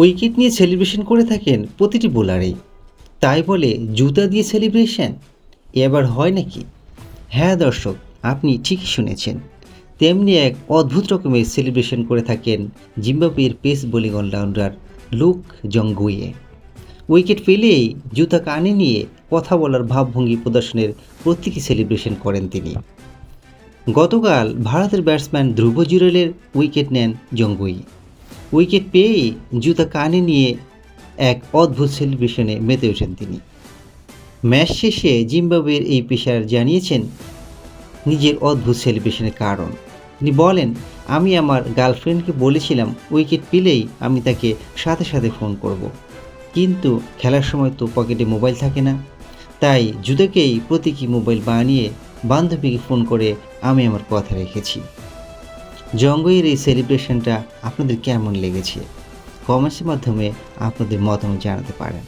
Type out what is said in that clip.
Wicket নিয়ে celebration করে থাকেন প্রতিটি বোলারেই। তাই বলে জুতা দিয়ে সেলিব্রেশন? এবার হয় নাকি? হ্যাঁ দর্শক, আপনি ঠিকই শুনেছেন। তেমনি এক অদ্ভুত রকমের সেলিব্রেশন করে থাকেন জিম্বাবুয়ের pace bowling allrounder Luke Jongwe wicket পেলেই জুতা কানে নিয়ে কথা বলার ভাবভঙ্গি প্রদর্শনের প্রতীকী সেলিব্রেশন করেন তিনি। গতকাল ভারতের ব্যাটসম্যান ধ্রুব জুরেলের উইকেট নেন জঙ্গুই উইকেট পেয়েই জুতা কানে নিয়ে এক অদ্ভুত সেলিব্রেশনে মেতে ওঠেন তিনি। ম্যাচ শেষে জিম্বাবুয়ের এই পেশার জানিয়েছেন, নিজের অদ্ভুত সেলিব্রেশনের কারণ। তিনি বলেন, আমি আমার গার্লফ্রেন্ডকে বলেছিলাম, উইকেট পেলেই আমি তাকে সাথে সাথে ফোন করব। কিন্তু খেলার সময় তো পকেটে মোবাইল থাকে না। তাই জুদাকেই প্রতীকী মোবাইল বানিয়ে বান্ধবীকে ফোন করে আমি আমার কথা রেখেছি। জঙ্গইয়ের এই সেলিব্রেশনটা আপনাদের কেমন লেগেছে? কমেন্টসের মাধ্যমে আপনাদের মতামত জানাতে পারেন।